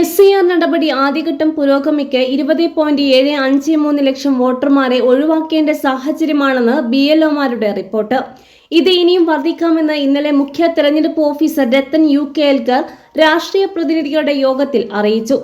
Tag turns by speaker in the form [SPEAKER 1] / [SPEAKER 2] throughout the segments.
[SPEAKER 1] S C R നടപടി ആദ്യഘട്ടം പുരോഗമിക്ക് ഇരുപത് പോയിന്റ് ഏഴ് അഞ്ച് മൂന്ന് ലക്ഷം വോട്ടർമാരെ ഒഴിവാക്കേണ്ട സാഹചര്യമാണെന്ന് ബി എൽ ഒമാരുടെ റിപ്പോർട്ട്. ഇത് ഇനിയും വർദ്ധിക്കാമെന്ന് ഇന്നലെ മുഖ്യ തെരഞ്ഞെടുപ്പ് ഓഫീസർ രത്തൻ യു കേൽക്കർ രാഷ്ട്രീയ പ്രതിനിധികളുടെ യോഗത്തിൽ അറിയിച്ചു.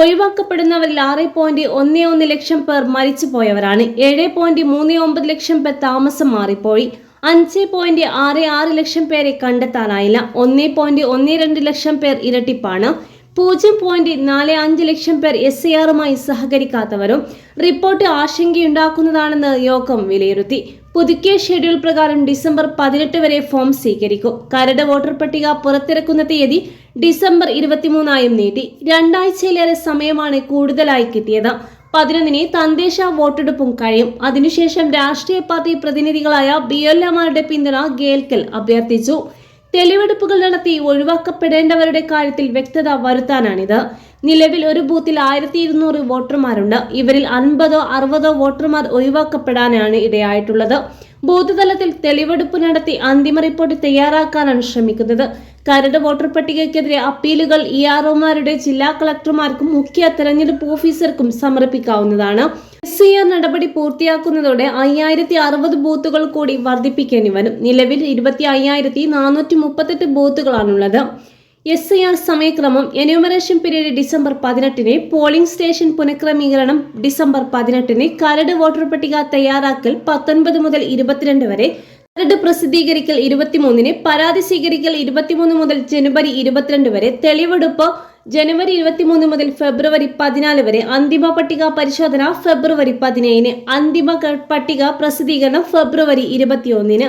[SPEAKER 1] ഒഴിവാക്കപ്പെടുന്നവരിൽ ആറ് പോയിന്റ് ഒന്ന് ഒന്ന് ലക്ഷം പേർ മരിച്ചുപോയവരാണ്. ഏഴ് പോയിന്റ് മൂന്ന് ഒമ്പത് ലക്ഷം പേർ താമസം മാറിപ്പോയി. അഞ്ച് പോയിന്റ് ആറ് ആറ് ലക്ഷം പേരെ കണ്ടെത്താനായില്ല. ഒന്ന് പോയിന്റ് ഒന്ന് രണ്ട് ലക്ഷം പേർ ഇരട്ടിപ്പാണ്. പൂജ്യം പോയിന്റ് നാല് അഞ്ച് ലക്ഷം പേർ എസ് ഐ ആറുമായി സഹകരിക്കാത്തവരും റിപ്പോർട്ട് ആശങ്കയുണ്ടാക്കുന്നതാണെന്ന് യോഗം വിലയിരുത്തി. പുതുക്കിയ ഷെഡ്യൂൾ പ്രകാരം ഡിസംബർ പതിനെട്ട് വരെ ഫോം സ്വീകരിക്കും. കരട് വോട്ടർ പട്ടിക പുറത്തിറക്കുന്ന തീയതി ഡിസംബർ ഇരുപത്തിമൂന്നായും നീട്ടി. രണ്ടാഴ്ചയിലേറെ സമയമാണ് കൂടുതലായി കിട്ടിയത്. പതിനൊന്നിന് തദ്ദേശ വോട്ടെടുപ്പും കഴിയും. അതിനുശേഷം രാഷ്ട്രീയ പാർട്ടി പ്രതിനിധികളായ ബി എൽ പിന്തുണ ഗേൽക്കൽ അഭ്യർത്ഥിച്ചു. തെളിവെടുപ്പുകൾ നടത്തി ഒഴിവാക്കപ്പെടേണ്ടവരുടെ കാര്യത്തിൽ വ്യക്തത വരുത്താനാണിത്. നിലവിൽ ഒരു ബൂത്തിൽ ആയിരത്തി ഇരുന്നൂറ് വോട്ടർമാരുണ്ട്. ഇവരിൽ അൻപതോ അറുപതോ വോട്ടർമാർ ഒഴിവാക്കപ്പെടാനാണ് ഇടയായിട്ടുള്ളത്. ബൂത്ത് തലത്തിൽ തെളിവെടുപ്പ് നടത്തി അന്തിമ റിപ്പോർട്ട് തയ്യാറാക്കാനാണ് ശ്രമിക്കുന്നത്. കരട് വോട്ടർ പട്ടികയ്ക്കെതിരെ അപ്പീലുകൾ ഇ ആർഒമാരുടെ ജില്ലാ കളക്ടർമാർക്കും മുഖ്യ തെരഞ്ഞെടുപ്പ് ഓഫീസർക്കും സമർപ്പിക്കാവുന്നതാണ്. എസ് ഐ ആർ നടപടി പൂർത്തിയാക്കുന്നതോടെ അയ്യായിരത്തി അറുപത് ബൂത്തുകൾ കൂടി വർദ്ധിപ്പിക്കേണ്ടി വരും. നിലവിൽ ഇരുപത്തി അയ്യായിരത്തി നാനൂറ്റി മുപ്പത്തെട്ട് ബൂത്തുകളാണുള്ളത്. എസ് ഐ ആർ സമയക്രമം എന്യൂമറേഷൻ പീരീഡ് ഡിസംബർ പതിനെട്ടിന് പോളിംഗ് സ്റ്റേഷൻ പുനഃക്രമീകരണം ഡിസംബർ പതിനെട്ടിന് കരട് വോട്ടർ പട്ടിക തയ്യാറാക്കൽ പത്തൊൻപത് മുതൽ ഇരുപത്തിരണ്ട് വരെ കരട് പ്രസിദ്ധീകരിക്കൽ ഇരുപത്തിമൂന്നിന് പരാതി സ്വീകരിക്കൽ ഇരുപത്തിമൂന്ന് മുതൽ ജനുവരി ഇരുപത്തിരണ്ട് വരെ തെളിവെടുപ്പ് ജനുവരി ഇരുപത്തിമൂന്ന് മുതൽ ഫെബ്രുവരി പതിനാല് വരെ അന്തിമ പട്ടിക പരിശോധന ഫെബ്രുവരി പതിനേഴിന്. അന്തിമ പട്ടിക പ്രസിദ്ധീകരണം ഫെബ്രുവരി ഇരുപത്തിയൊന്നിന്.